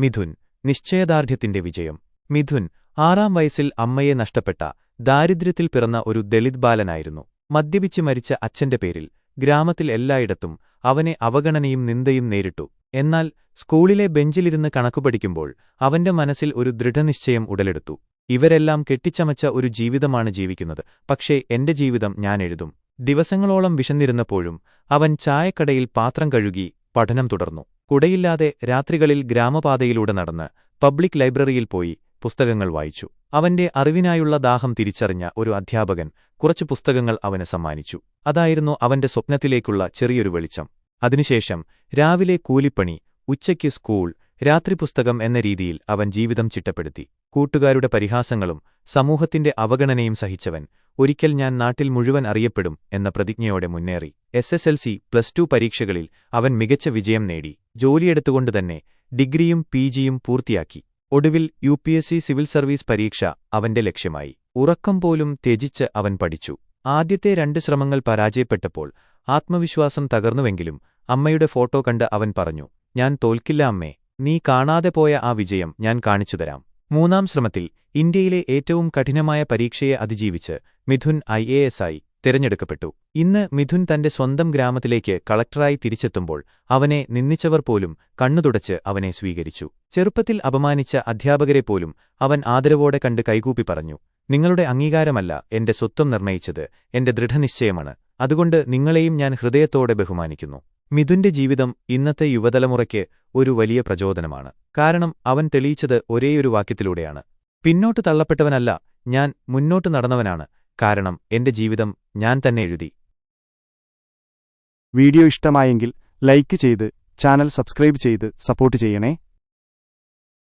മിഥുൻ നിശ്ചയദാർഢ്യത്തിന്റെ വിജയം. മിഥുൻ ആറാം വയസ്സിൽ അമ്മയെ നഷ്ടപ്പെട്ട ദാരിദ്ര്യത്തിൽ പിറന്ന ഒരു ദളിത് ബാലനായിരുന്നു. മദ്യപിച്ച് മരിച്ച അച്ഛന്റെ പേരിൽ ഗ്രാമത്തിൽ എല്ലായിടത്തും അവനെ അവഗണനയും നിന്ദയും നേരിട്ടു. എന്നാൽ സ്കൂളിലെ ബെഞ്ചിലിരുന്ന് കണക്കുപഠിക്കുമ്പോൾ അവന്റെ മനസ്സിൽ ഒരു ദൃഢനിശ്ചയം ഉടലെടുത്തു. ഇവരെല്ലാം കെട്ടിച്ചമച്ച ഒരു ജീവിതമാണ് ജീവിക്കുന്നത്. പക്ഷേ എന്റെ ജീവിതം ഞാനെഴുതും ദിവസങ്ങളോളം വിശന്നിരുന്നപ്പോഴും അവൻ ചായക്കടയിൽ പാത്രം കഴുകി പഠനം തുടർന്നു. കുടയില്ലാതെ രാത്രികളിൽ ഗ്രാമപാതയിലൂടെ നടന്ന് പബ്ലിക് ലൈബ്രറിയിൽ പോയി പുസ്തകങ്ങൾ വായിച്ചു. അവന്റെ അറിവിനായുള്ള ദാഹം തിരിച്ചറിഞ്ഞ ഒരു അധ്യാപകൻ കുറച്ചു പുസ്തകങ്ങൾ അവന് സമ്മാനിച്ചു. അതായിരുന്നു അവന്റെ സ്വപ്നത്തിലേക്കുള്ള ചെറിയൊരു വെളിച്ചം. അതിനുശേഷം രാവിലെ കൂലിപ്പണി ഉച്ചയ്ക്ക് സ്കൂൾ രാത്രി പുസ്തകം എന്ന രീതിയിൽ അവൻ ജീവിതം ചിട്ടപ്പെടുത്തി. കൂട്ടുകാരുടെ പരിഹാസങ്ങളും സമൂഹത്തിന്റെ അവഗണനയും സഹിച്ചവൻ ഒരിക്കൽ ഞാൻ നാട്ടിൽ മുഴുവൻ അറിയപ്പെടും എന്ന പ്രതിജ്ഞയോടെ മുന്നേറി. S S L C plus two പരീക്ഷകളിൽ അവൻ മികച്ച വിജയം നേടി. ജോലിയെടുത്തുകൊണ്ടുതന്നെ ഡിഗ്രിയും പി ജിയും പൂർത്തിയാക്കി. ഒടുവിൽ U P S C civil service പരീക്ഷ അവന്റെ ലക്ഷ്യമായി. ഉറക്കം പോലും ത്യജിച്ച് അവൻ പഠിച്ചു. ആദ്യത്തെ രണ്ട് ശ്രമങ്ങൾ പരാജയപ്പെട്ടപ്പോൾ ആത്മവിശ്വാസം തകർന്നുവെങ്കിലും അമ്മയുടെ ഫോട്ടോ കണ്ട് അവൻ പറഞ്ഞു ഞാൻ തോൽക്കില്ല അമ്മേ. നീ കാണാതെ പോയ ആ വിജയം ഞാൻ കാണിച്ചുതരാം. മൂന്നാം ശ്രമത്തിൽ ഇന്ത്യയിലെ ഏറ്റവും കഠിനമായ പരീക്ഷയെ അതിജീവിച്ച് മിഥുൻ ഐ എ എസ് ആയി തിരഞ്ഞെടുക്കപ്പെട്ടു. ഇന്ന് മിഥുൻ തന്റെ സ്വന്തം ഗ്രാമത്തിലേക്ക് കളക്ടറായി തിരിച്ചെത്തുമ്പോൾ അവനെ നിന്ദിച്ചവർ പോലും കണ്ണുതുടച്ച് അവനെ സ്വീകരിച്ചു. ചെറുപ്പത്തിൽ അപമാനിച്ച അധ്യാപകരെ പോലും അവൻ ആദരവോടെ കണ്ട് കൈകൂപ്പി പറഞ്ഞു നിങ്ങളുടെ അംഗീകാരമല്ല എന്റെ സ്വത്വം നിർണയിച്ചത് എന്റെ ദൃഢനിശ്ചയമാണ്. അതുകൊണ്ട് നിങ്ങളെയും ഞാൻ ഹൃദയത്തോടെ ബഹുമാനിക്കുന്നു. മിഥുന്റെ ജീവിതം ഇന്നത്തെ യുവതലമുറയ്ക്ക് ഒരു വലിയ പ്രചോദനമാണ്. കാരണം അവൻ തെളിയിച്ചത് ഒരേയൊരു വാക്യത്തിലൂടെയാണ്. പിന്നോട്ട് തള്ളപ്പെട്ടവനല്ല ഞാൻ മുന്നോട്ട് നടന്നവനാണ്. കാരണം എന്റെ ജീവിതം ഞാൻ തന്നെ എഴുതി. വീഡിയോ ഇഷ്ടമായെങ്കിൽ ലൈക്ക് ചെയ്ത് ചാനൽ സബ്സ്ക്രൈബ് ചെയ്ത് സപ്പോർട്ട് ചെയ്യണേ.